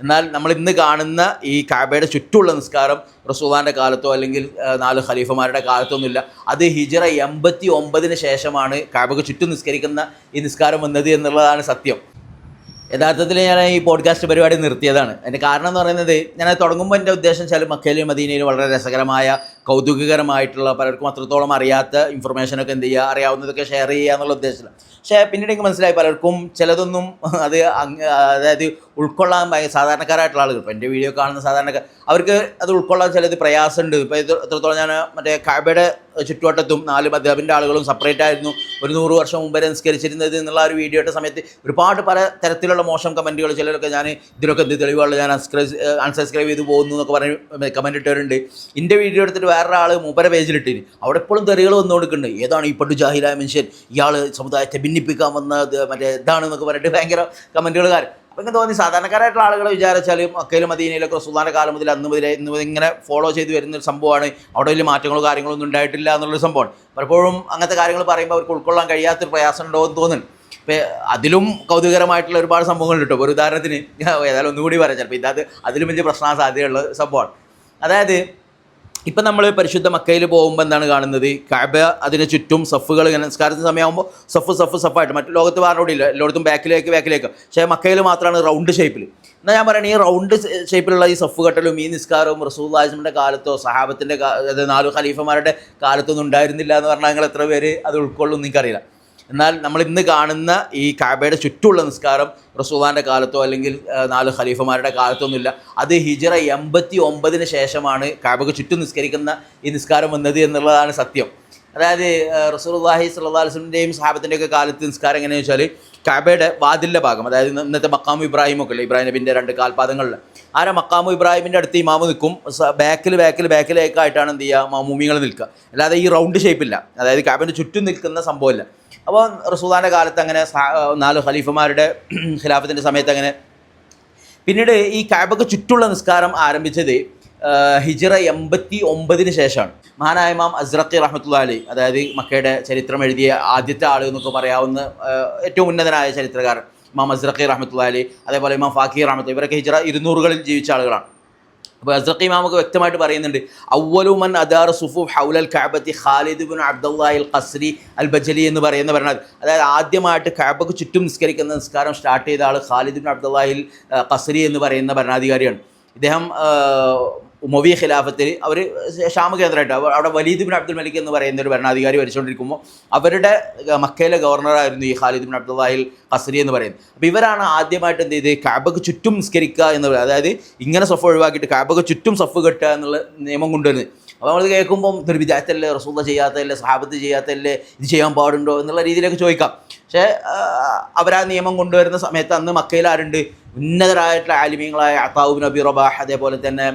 എന്നാൽ നമ്മൾ ഇന്ന് കാണുന്ന ഈ കാബയുടെ ചുറ്റുമുള്ള നിസ്കാരം റസൂദാന്റെ കാലത്തോ അല്ലെങ്കിൽ നാല് ഖലീഫമാരുടെ കാലത്തൊന്നുമില്ല അത് ഹിജറ എൺപത്തി ഒമ്പതിന് ശേഷമാണ് കാബയ്ക്ക് ചുറ്റും നിസ്കരിക്കുന്ന ഈ നിസ്കാരം വന്നത് എന്നുള്ളതാണ് സത്യം. യഥാർത്ഥത്തിൽ ഞാൻ ഈ പോഡ്കാസ്റ്റ് പരിപാടി നിർത്തിയതാണ്. അതിന്റെ കാരണം എന്ന് പറയുന്നത് ഞാൻ തുടങ്ങുമ്പോൾ എന്റെ ഉദ്ദേശം വെച്ചാൽ മക്കയിലും മദീനയിലും വളരെ രസകരമായ കൗതുകകരമായിട്ടുള്ള പലർക്കും അത്രത്തോളം അറിയാത്ത ഇൻഫർമേഷനൊക്കെ എന്ത് ചെയ്യുക അറിയാവുന്നതൊക്കെ ഷെയർ ചെയ്യുക എന്നുള്ള ഉദ്ദേശത്തിലാണ്. പക്ഷേ പിന്നീട് എനിക്ക് മനസ്സിലായി പലർക്കും ചിലതൊന്നും അത് അതായത് ഉൾക്കൊള്ളാൻ സാധാരണക്കാരായിട്ടുള്ള ആളുകൾ. ഇപ്പോൾ എന്റെ വീഡിയോ കാണുന്ന സാധാരണക്കാർ അവർക്ക് അത് ഉൾക്കൊള്ളാൻ ചിലത് പ്രയാസമുണ്ട്. ഇപ്പോൾ ഇത് എത്രത്തോളം ഞാൻ മറ്റേ കാബയുടെ ചുറ്റുവട്ടത്തും നാല് മദ്യപിന്റെ ആളുകളും സെപ്പറേറ്റ് ആയിരുന്നു. ഒരു നൂറ് വർഷം മുമ്പ് വരെ നിസ്കരിച്ചിരുന്നത് എന്നുള്ള ഒരു വീഡിയോ ഇട്ട സമയത്ത് ഒരുപാട് പല തരത്തിലുള്ള മോശം കമന്റുകൾ ചിലരൊക്കെ ഞാൻ ഇതിലൊക്കെ എന്ത് തെളിവുള്ള ഞാൻ അൺസബ്സ്ക്രൈബ് ചെയ്ത് പോകുന്നു എന്നൊക്കെ പറഞ്ഞ് കമന്റ് ഇട്ടവരുണ്ട്. എന്റെ വീഡിയോ എടുത്തിട്ട് വേറൊരാൾ മൂപ്പര പേജിലിട്ടിന് അവിടെ എപ്പോഴും തെറികൾ വന്നു കൊടുക്കുന്നുണ്ട് ഏതാണ് ഈ പട്ടു ജാഹിലായ മനുഷ്യൻ? ഇയാൾ സമുദായത്തെ ഭിന്നിപ്പിക്കാൻ വന്ന മറ്റേ ഇതാണെന്നൊക്കെ പറഞ്ഞിട്ട് ഭയങ്കര കമന്റുകൾ അപ്പം എനിക്ക് തോന്നി സാധാരണക്കാരായിട്ടുള്ള ആളുകൾ വിചാരിച്ചാൽ മക്കയിലും മദീനയിലൊക്കെ സുൽത്താന്റെ കാലം മുതൽ അന്ന് മുതലേ ഇന്ന് മുതൽ ഇങ്ങനെ ഫോളോ ചെയ്ത് വരുന്ന ഒരു സംഭവമാണ്. അവിടെ വലിയ മാറ്റങ്ങളോ കാര്യങ്ങളോ ഒന്നും ഉണ്ടായിട്ടില്ല എന്നുള്ളൊരു സംഭവമാണ്. പലപ്പോഴും അങ്ങനത്തെ കാര്യങ്ങൾ പറയുമ്പോൾ അവർക്ക് ഉൾക്കൊള്ളാൻ കഴിയാത്തൊരു പ്രയാസം ഉണ്ടോ എന്ന് തോന്നുന്നു ഇപ്പം അതിലും കൗതുകരമായിട്ടുള്ള ഒരുപാട് സംഭവങ്ങളുണ്ട് കിട്ടും. ഒരു ഉദാഹരണത്തിന് ഏതായാലും ഒന്നുകൂടി പറയാം. ചിലപ്പോൾ ഇതത് അതിലും വലിയ പ്രശ്നം സാധ്യതയുള്ള സംഭവമാണ്. അതായത് ഇപ്പം നമ്മൾ പരിശുദ്ധ മക്കയിൽ പോകുമ്പോൾ എന്താണ് കാണുന്നത്? കാബ അതിന് ചുറ്റും സഫുകൾ നിസ്കാരത്തിന് സമയമാകുമ്പോൾ സഫ് സഫ് സഫായിട്ട് മറ്റു ലോകത്ത് പറഞ്ഞോടില്ല എല്ലായിടത്തും ബാക്കിലേക്ക് ബാക്കിലേക്ക്. പക്ഷേ മക്കയിൽ മാത്രമാണ് റൗണ്ട് ഷേപ്പിൽ എന്നാൽ ഞാൻ പറയണേ ഈ റൗണ്ട് ഷേപ്പിലുള്ള ഈ സഫ് കെട്ടലും ഈ നിസ്കാരവും റസൂൽ ആസ്മിന്റെ കാലത്തോ സഹാബത്തിന്റെ നാലു ഖലീഫമാരുടെ കാലത്തൊന്നും ഉണ്ടായിരുന്നില്ല എന്ന് പറഞ്ഞാൽ നിങ്ങൾ എത്ര പേര് അത് ഉൾക്കൊള്ളും എനിക്കറിയില്ല. എന്നാൽ നമ്മൾ ഇന്ന് കാണുന്ന ഈ കാബയുടെ ചുറ്റുമുള്ള നിസ്കാരം റസൂദാന്റെ കാലത്തോ അല്ലെങ്കിൽ നാല് ഖലീഫമാരുടെ കാലത്തൊന്നുമില്ല അത് ഹിജറ എൺപത്തി ഒമ്പതിന് ശേഷമാണ് കാബയ്ക്ക് ചുറ്റും നിസ്കരിക്കുന്ന ഈ നിസ്കാരം വന്നത് എന്നുള്ളതാണ് സത്യം. അതായത് റസൂൽഹി സല്ലാ വസ്ലമിന്റെയും സാഹബത്തിന്റെയൊക്കെ കാലത്ത് നിസ്കാരം എങ്ങനെയാണെന്ന് വെച്ചാൽ കാബയുടെ വാതിലിന്റെ ഭാഗം അതായത് ഇന്നത്തെ മക്കാമു ഇബ്രാഹിം ഒക്കെ ഉള്ളത് ഇബ്രാഹിം നബിന്റെ രണ്ട് കാൽപാദങ്ങളിൽ ആരാ മക്കാമു ഇബ്രാഹിമിന്റെ അടുത്ത് ഇമാമ് നിൽക്കും? ബാക്കിൽ ബാക്കിൽ ബാക്കിലേക്കായിട്ടാണ് എന്ത് ചെയ്യുക? മമ്മൂമികൾ നിൽക്കുക. അല്ലാതെ ഈ റൗണ്ട് ഷേപ്പില്ല അതായത് കാബിന്റെ ചുറ്റും നിൽക്കുന്ന സംഭവമില്ല. അപ്പോൾ റസൂദാന്റെ കാലത്ത് അങ്ങനെ നാല് ഖലീഫമാരുടെ ഖിലാഫത്തിന്റെ സമയത്ത് അങ്ങനെ. പിന്നീട് ഈ കാബക്ക് ചുറ്റുള്ള നിസ്കാരം ആരംഭിച്ചത് ഹിജ്റ എൺപത്തി ഒമ്പതിന് ശേഷമാണ്. മഹാനായ ഇമാം അസ്രഖി റഹ്മത്തുള്ള അതായത് മക്കയുടെ ചരിത്രം എഴുതിയ ആദ്യത്തെ ആൾ എന്നൊക്കെ പറയാവുന്ന ഏറ്റവും ഉന്നതനായ ചരിത്രകാരൻ ഇമാം അസ്രഖി റഹ്മത്തുള്ള അതേപോലെ ഇമാം ഫാക്കി റഹ്മത്ത് ഇവരൊക്കെ ഹിജറ ഇരുന്നൂറുകളിൽ ജീവിച്ച ആളുകളാണ്. അപ്പോൾ അസ്രഖി ഇമാമൊക്കെ വ്യക്തമായിട്ട് പറയുന്നുണ്ട് അവലുമൻ അദാർ സുഫു ഹൗലൽ കാബത്തി Khalid bin al Qasri al Bajali എന്ന് പറയുന്ന പറഞ്ഞത് അതായത് ആദ്യമായിട്ട് കാബക്ക് ചുറ്റും നിസ്കരിക്കുന്ന നിസ്കാരം സ്റ്റാർട്ട് ചെയ്ത ആൾ ഖാലിദ് ബിൻ അബ്ദുല്ലാഹിൽ ഖസ്രി എന്ന് പറയുന്ന ഭരണാധികാരിയാണ്. ഇദ്ദേഹം ഉമവി ഖിലാഫത്തിൽ അവർ ഷാമ കേന്ദ്രമായിട്ട് അവ- അവിടെ വലീദ് ബിൻ അബ്ദുൽ മലിക് എന്ന് പറയുന്ന ഒരു ഭരണാധികാരി ഭരിച്ചുകൊണ്ടിരിക്കുമ്പോൾ അവരുടെ മക്കയിലെ ഗവർണറായിരുന്നു ഈ ഖാലിദ് ബിൻ അബ്ദുല്ലാഹിൽ ഖസ്രി എന്ന് പറയുന്നത്. അപ്പോൾ ഇവരാണ് ആദ്യമായിട്ട് എന്ത് ചെയ്ത് കാബക്ക് ചുറ്റും നിസ്കരിക്കുക എന്ന് പറയുന്നത്. അതായത് ഇങ്ങനെ സഫ് ഒഴിവാക്കിയിട്ട് കാബക്ക് ചുറ്റും സഫ് കെട്ടുക എന്നുള്ള നിയമം കൊണ്ടുവരുന്നത് അപ്പോൾ നമ്മൾ കേൾക്കുമ്പം ഇതൊരു വിചാരത്തല്ലേ റസൂദ ചെയ്യാത്തല്ലേ സഹാബത്ത് ചെയ്യാത്തല്ലേ ഇത് ചെയ്യാൻ പാടുണ്ടോ എന്നുള്ള രീതിയിലൊക്കെ ചോദിക്കാം. പക്ഷേ അവരാ നിയമം കൊണ്ടുവരുന്ന സമയത്ത് അന്ന് മക്കയിൽ ആരുണ്ട്? ഉന്നതരായിട്ടുള്ള ആലിമീങ്ങളായ അത്താവു നബി റബാഹ് അതേപോലെ തന്നെ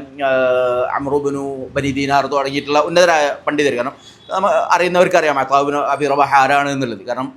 അമ്രൂബിനു ബനി ദീനാർ തുടങ്ങിയിട്ടുള്ള ഉന്നതരായ പണ്ഡിതർ കാരണം അറിയുന്നവർക്കറിയാം അത്താവു അബി റബാഹ് ആരാണ് എന്നുള്ളത്. കാരണം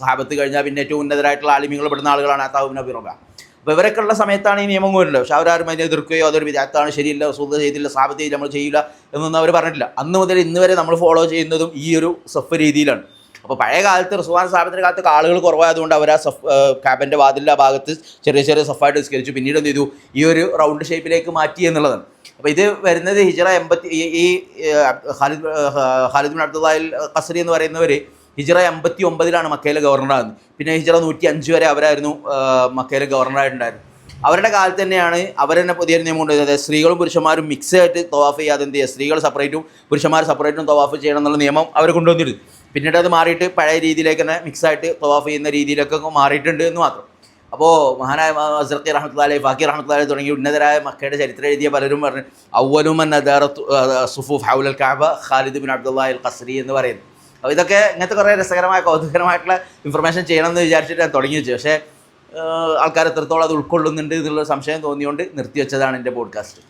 സഹാബത്ത് കഴിഞ്ഞാൽ പിന്നെ ഏറ്റവും ഉന്നതരായിട്ടുള്ള ആലിമീങ്ങൾ പെടുന്ന ആളുകളാണ് അത്താവുബിൻ അബി റബാഹ്. അപ്പോൾ ഇവരൊക്കെ ഉള്ള സമയത്താണ് ഈ നിയമം കൊണ്ടല്ലോ പക്ഷെ അവരാരും അതിനെ എതിർക്കുകയോ അതൊരു വിദഗ്ധാണ് ശരിയില്ല സുഹൃത്ത് ചെയ്തില്ല ചെയ്തില്ല നമ്മൾ ചെയ്യില്ല എന്നൊന്നും അവർ പറഞ്ഞിട്ടില്ല. അന്ന് മുതൽ ഇന്ന് വരെ നമ്മൾ ഫോളോ ചെയ്യുന്നതും ഈ ഒരു സഫ് രീതിയിലാണ്. അപ്പോൾ പഴയ കാലത്ത് റിസ്വാൻ സ്ഥാപനത്തിന്റെ കാലത്ത് ആളുകൾ കുറവായതുകൊണ്ട് അവർ ആ സഫ് ക്യാബിന്റെ വാതിലിന്റെ ഭാഗത്ത് ചെറിയ ചെറിയ സഫായിട്ട് നിസ്കരിച്ചു. പിന്നീട് എന്ത് ചെയ്തു? ഈ ഒരു റൗണ്ട് ഷേപ്പിലേക്ക് മാറ്റി എന്നുള്ളതാണ്. അപ്പോൾ ഇത് വരുന്നത് ഹിജറ എൺപത്തി ഈ ഖാലിദ് ഖാലിദ് ബിൻ അബ്ദുല്ലാഹിൽ ഖസ്രി എന്ന് പറയുന്നവർ ഹിജറ എൺപത്തി ഒമ്പതിലാണ് മക്കയിലെ ഗവർണറാകുന്നത് പിന്നെ ഹിജറ നൂറ്റി അഞ്ച് വരെ അവരായിരുന്നു മക്കയിലെ ഗവർണറായിട്ടുണ്ടായിരുന്നത് അവരുടെ കാലത്ത് തന്നെയാണ് അവർ തന്നെ പുതിയൊരു നിയമം കൊണ്ടുവരുന്നത്. സ്ത്രീകളും പുരുഷന്മാരും മിക്സ് ആയിട്ട് തവാഫ് ചെയ്യാതെ എന്ത് ചെയ്യുക? സ്ത്രീകൾ സെപ്പറേറ്റും പുരുഷന്മാർ സെപ്പറേറ്റും തവാഫ് ചെയ്യണം എന്നുള്ള നിയമം അവർ കൊണ്ടുവന്നിരുന്നു. പിന്നീട് അത് മാറിയിട്ട് പഴയ രീതിയിലേക്ക് തന്നെ മിക്സ് ആയിട്ട് തവാഫ് ചെയ്യുന്ന രീതിയിലൊക്കെ മാറിയിട്ടുണ്ട് എന്ന് മാത്രം. അപ്പോൾ മഹാനായ അസർത്തി റഹ്മത്തുല്ലാലി ഫാക്കി റഹ്മത്തുല്ലാലി തുടങ്ങി ഉന്നതരായ മക്കയുടെ ചരിത്രം എഴുതിയ പലരും പറഞ്ഞു അവലുമൻ അദാറത്തു സുഫൂഫ് ഹൗലൽ Kaba Khalid bin Abdullahi al Qasri എന്ന് പറയുന്നു. അപ്പോൾ ഇതൊക്കെ ഇങ്ങനത്തെ കുറേ രസകരമായ കൗതുകരമായിട്ടുള്ള ഇൻഫർമേഷൻ ചെയ്യണം എന്ന് വിചാരിച്ചിട്ട് ഞാൻ തുടങ്ങി വെച്ചു. പക്ഷേ ആൾക്കാർ എത്രത്തോളം അത് ഉൾക്കൊള്ളുന്നുണ്ട് എന്നുള്ള സംശയം തോന്നിയുകൊണ്ട് നിർത്തിവെച്ചതാണ് എന്റെ പോഡ്കാസ്റ്റ്